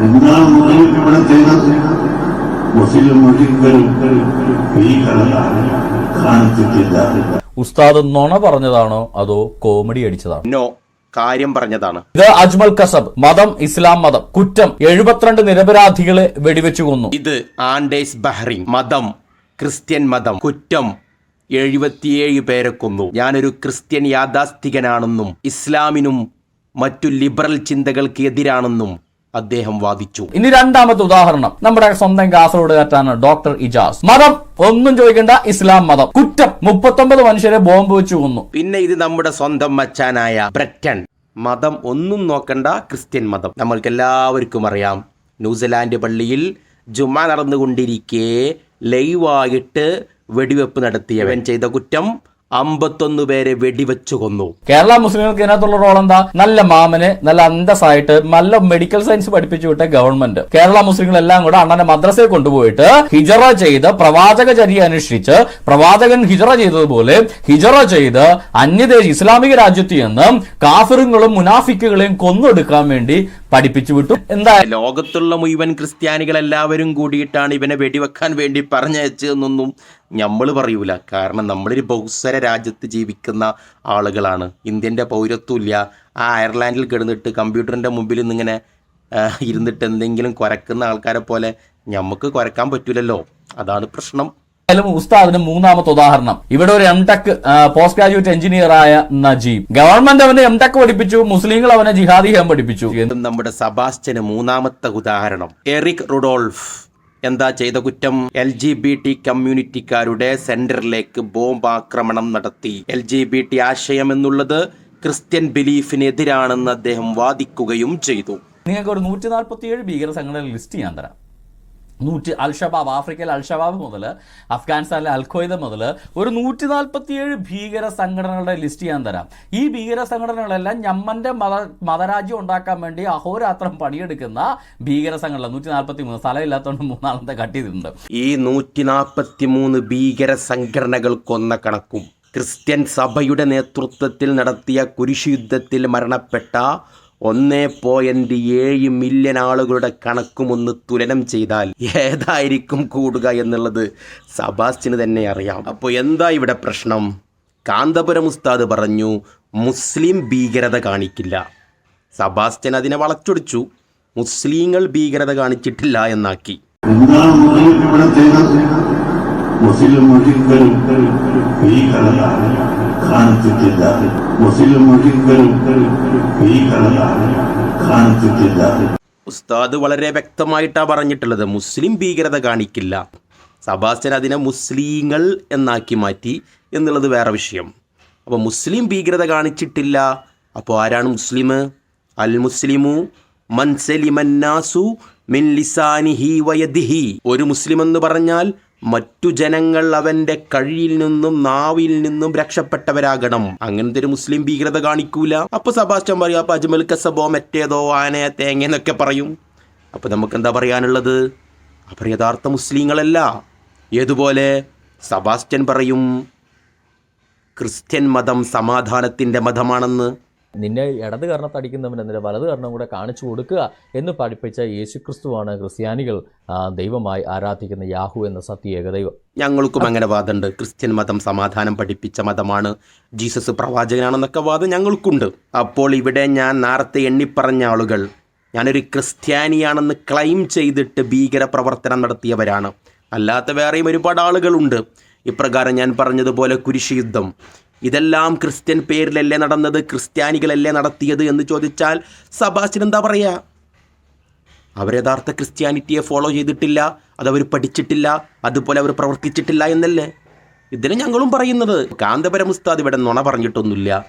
എന്നാൽ മുതലിൽ ഇവിടെ ചെയ്തത് മുസ്ലിം ഒരിക്കലും ഭീകരതാണ് കാണിച്ചിട്ടില്ല ഉസ്താദ് നുണ പറഞ്ഞതാണോ അതോ കോമഡി അടിച്ചതാണോ? നോ കാര്യം പറഞ്ഞതാണ്. ഇത് അജ്മൽ കസബ് മതം ഇസ്ലാം മതം. കുറ്റം എഴുപത്തിരണ്ട് നിരപരാധികളെ വെടിവെച്ചു കൊന്നു. ഇത് ആൻഡേസ് ബഹ്റിൻ മതം ക്രിസ്ത്യൻ മതം. കുറ്റം എഴുപത്തിയേഴ് പേരെ കൊന്നു. ഞാനൊരു ക്രിസ്ത്യൻ യാഥാസ്ഥികനാണെന്നും ഇസ്ലാമിനും മറ്റു ലിബറൽ ചിന്തകൾക്ക് എതിരാണെന്നും അദ്ദേഹം വാദിച്ചു. ഇനി രണ്ടാമത്തെ ഉദാഹരണം. നമ്മുടെ സ്വന്തം കാസർഗോഡുകാരനാണ് ഡോക്ടർ ഇജാസ്. മതം? ഒന്നും ചോദിക്കേണ്ട. ഇസ്ലാം മതം. കുറ്റം. മുപ്പത്തൊമ്പത് മനുഷ്യരെ ബോംബ് വെച്ചു കൊന്നു. പിന്നെ ഇത് നമ്മുടെ സ്വന്തം മച്ചാനായ ബ്രിട്ടൻ മതം ഒന്നും നോക്കണ്ട. ക്രിസ്ത്യൻ മതം. നമ്മൾക്ക് എല്ലാവർക്കും അറിയാം. ന്യൂസിലാൻഡ് പള്ളിയിൽ ജുമ നടന്നുകൊണ്ടിരിക്കെ ലൈവായിട്ട് വെടിവെപ്പ് നടത്തിയവൻ ചെയ്ത കുറ്റം അമ്പത്തൊന്ന് പേരെ വെടിവെച്ചു കൊന്നു. കേരള മുസ്ലിങ്ങൾക്ക് ഇതിനകത്തുള്ള റോൾ എന്താ? നല്ല മാമന് നല്ല അന്തസ്സായിട്ട് നല്ല മെഡിക്കൽ സയൻസ് പഠിപ്പിച്ചു വിട്ട ഗവൺമെന്റ് കേരള മുസ്ലിങ്ങളെല്ലാം കൂടെ അണ്ണനെ മദ്രസയിൽ കൊണ്ടുപോയിട്ട് ഹിജറ ചെയ്ത് പ്രവാചക ചര്യ അനുഷ്ഠിച്ച് പ്രവാചകൻ ഹിജറ ചെയ്തതുപോലെ ഹിജറ ചെയ്ത് അന്യദേശ ഇസ്ലാമിക രാജ്യത്ത് നിന്ന് കാഫിറുകളും മുനാഫിക്കുകളെയും കൊന്നൊടുക്കാൻ വേണ്ടി പഠിപ്പിച്ചു വിട്ടു. എന്താ? ലോകത്തുള്ള മുഴുവൻ ക്രിസ്ത്യാനികൾ എല്ലാവരും കൂടിയിട്ടാണ് ഇവനെ വെടിവെക്കാൻ വേണ്ടി പറഞ്ഞയച്ചതെന്നൊന്നും നമ്മൾ പറയൂല. കാരണം നമ്മളൊരു ബഹുസ്വര രാജ്യത്ത് ജീവിക്കുന്ന ആളുകളാണ്. ഇന്ത്യന്റെ പൗരത്വമില്ല. ആ അയർലാൻഡിൽ കിടന്നിട്ട് കമ്പ്യൂട്ടറിന്റെ മുമ്പിൽ നിന്നിങ്ങനെ ഇരുന്നിട്ട് എന്തെങ്കിലും കുരക്കുന്ന ആൾക്കാരെ പോലെ നമുക്ക് കുരക്കാൻ പറ്റൂലല്ലോ. അതാണ് പ്രശ്നം. എന്തായാലും ഉസ്താദിന് മൂന്നാമത്തെ ഉദാഹരണം. ഇവിടെ ഒരു M tech post graduate engineer ആയ നജീബ്. ഗവൺമെന്റ് അവനെ എം ടെക് പഠിപ്പിച്ചു മുസ്ലിങ്ങൾ അവനെ ജിഹാദി ചെയ്യാൻ പഠിപ്പിച്ചു. എന്നും നമ്മുടെ സബാസ്റ്റ്യന് മൂന്നാമത്തെ ഉദാഹരണം. എറിക് റുഡോൾഫ് എന്താ ചെയ്ത കുറ്റം? എൽ ജി ബി ടി കമ്മ്യൂണിറ്റിക്കാരുടെ സെന്ററിലേക്ക് ബോംബ് ആക്രമണം നടത്തി. എൽ ജി ബി ടി ആശയം എന്നുള്ളത് ക്രിസ്ത്യൻ ബിലീഫിനെതിരാണെന്ന് അദ്ദേഹം വാദിക്കുകയും ചെയ്തു. നിങ്ങൾക്ക് ഒരു നൂറ്റി നാൽപ്പത്തിയേഴ് ഭീകര സംഘടനകൾ ലിസ്റ്റ് ചെയ്യാൻ തരാം. നൂറ്റി അൽഷബാബ് ആഫ്രിക്കയിലെ അൽഷബാബ് മുതൽ അഫ്ഗാനിസ്ഥാനിലെ അൽഖ്വയ്ദ മുതൽ ഒരു നൂറ്റി നാൽപ്പത്തിയേഴ് ഭീകര സംഘടനകളുടെ ലിസ്റ്റ് ഞാൻ തരാം. ഈ ഭീകര സംഘടനകളെല്ലാം ഞമ്മന്റെ മത മതരാജ്യം ഉണ്ടാക്കാൻ വേണ്ടി അഹോരാത്രം പണിയെടുക്കുന്ന ഭീകര സംഘടന നൂറ്റി നാൽപ്പത്തി മൂന്ന് സ്ഥലമില്ലാത്തതുകൊണ്ട് മൂന്നാമത്തെ കട്ട് ചെയ്തിട്ടുണ്ട്. ഈ നൂറ്റി നാൽപ്പത്തി മൂന്ന് ഭീകര സംഘടനകൾ കൊന്ന കണക്കും ക്രിസ്ത്യൻ സഭയുടെ നേതൃത്വത്തിൽ നടത്തിയ കുരിശുയുദ്ധത്തിൽ മരണപ്പെട്ട ഒന്നേ പോയിന്റ് ഏഴ് മില്യൺ ആളുകളുടെ കണക്കും ഒന്ന് തുലനം ചെയ്താൽ ഏതായിരിക്കും കൂടുക എന്നുള്ളത് സബാസ്റ്റിന് തന്നെ അറിയാം. അപ്പോൾ എന്താ ഇവിടെ പ്രശ്നം? കാന്തപുരം ഉസ്താദ് പറഞ്ഞു മുസ്ലിം ഭീകരത കാണിക്കില്ല. സബാസ്റ്റ്യൻ അതിനെ വളച്ചൊടിച്ചു. മുസ്ലിങ്ങൾ ഭീകരത കാണിച്ചിട്ടില്ല എന്നാക്കി. മുസ്ലിം ഭീകരതാണ് കാണിച്ചിട്ടില്ല മുസ്ലിം ഒരിക്കലും ഭീകരതാണ് കാണിച്ചിട്ടില്ല ഉസ്താദ് വളരെ വ്യക്തമായിട്ടാണ് പറഞ്ഞിട്ടുള്ളത് മുസ്ലിം ഭീകരത കാണിക്കില്ല. സബാസ്റ്റ്യൻ അതിനെ മുസ്ലിങ്ങൾ എന്നാക്കി മാറ്റി എന്നുള്ളത് വേറെ വിഷയം. അപ്പോൾ മുസ്ലിം ഭീകരത കാണിച്ചിട്ടില്ല. അപ്പോൾ ആരാണ് മുസ്ലിം? അൽ മുസ്ലിമു മൻസലിമന്നാസു മിൻ ലിസാനിഹി വയദിഹി. ഒരു മുസ്ലിം എന്ന് പറഞ്ഞാൽ മറ്റു ജനങ്ങൾ അവന്റെ കഴിയിൽ നിന്നും നാവിൽ നിന്നും രക്ഷപ്പെട്ടവരാകണം. അങ്ങനത്തെ ഒരു മുസ്ലിം ഭീകരത കാണിക്കൂല. അപ്പൊ സബാസ്റ്റൻ പറയും അപ്പൊ അജ്മൽ കസബോ മറ്റേതോ ആനയ തേങ്ങ എന്നൊക്കെ പറയും. അപ്പൊ നമുക്ക് എന്താ പറയാനുള്ളത്? അവർ യഥാർത്ഥ മുസ്ലിങ്ങളല്ല. ഏതുപോലെ? സബാസ്റ്റ്യൻ പറയും ക്രിസ്ത്യൻ മതം സമാധാനത്തിന്റെ മതമാണെന്ന്. നിന്നെ ഇടത് കർണത്തടിക്കുന്നവൻ എന്നിട്ട് വലത് കർണം കൂടെ കാണിച്ചു കൊടുക്കുക എന്ന് പഠിപ്പിച്ച യേശുക്രിസ്തുവാണ് ക്രിസ്ത്യാനികൾ ദൈവമായി ആരാധിക്കുന്ന യാഹു എന്ന സത്യ ഏകദൈവം ഞങ്ങൾക്കും അങ്ങനെ വാദമുണ്ട്. ക്രിസ്ത്യൻ മതം സമാധാനം പഠിപ്പിച്ച മതമാണ്. ജീസസ് പ്രവാചകനാണെന്നൊക്കെ വാദം ഞങ്ങൾക്കുണ്ട്. അപ്പോൾ ഇവിടെ ഞാൻ നേരത്തെ എണ്ണിപ്പറഞ്ഞ ആളുകൾ ഞാനൊരു ക്രിസ്ത്യാനിയാണെന്ന് ക്ലെയിം ചെയ്തിട്ട് ഭീകര പ്രവർത്തനം നടത്തിയവരാണ്. അല്ലാത്ത വേറെയും ഒരുപാട് ആളുകളുണ്ട്. ഇപ്രകാരം ഞാൻ പറഞ്ഞതുപോലെ കുരിശ് യുദ്ധം. ഇതെല്ലാം ക്രിസ്ത്യൻ പേരിലല്ലേ നടന്നത്? ക്രിസ്ത്യാനികളല്ലേ നടത്തിയത് എന്ന് ചോദിച്ചാൽ സബാസ്റ്റിൻ എന്താ പറയുക അവർ യഥാർത്ഥ ക്രിസ്ത്യാനിറ്റിയെ ഫോളോ ചെയ്തിട്ടില്ല അതവർ പഠിച്ചിട്ടില്ല അതുപോലെ അവർ പ്രവർത്തിച്ചിട്ടില്ല എന്നല്ലേ? ഇതിന് ഞങ്ങളും പറയുന്നത്. കാന്തപുരം ഉസ്താദ് ഇവിടെ നുണ പറഞ്ഞിട്ടൊന്നുമില്ല.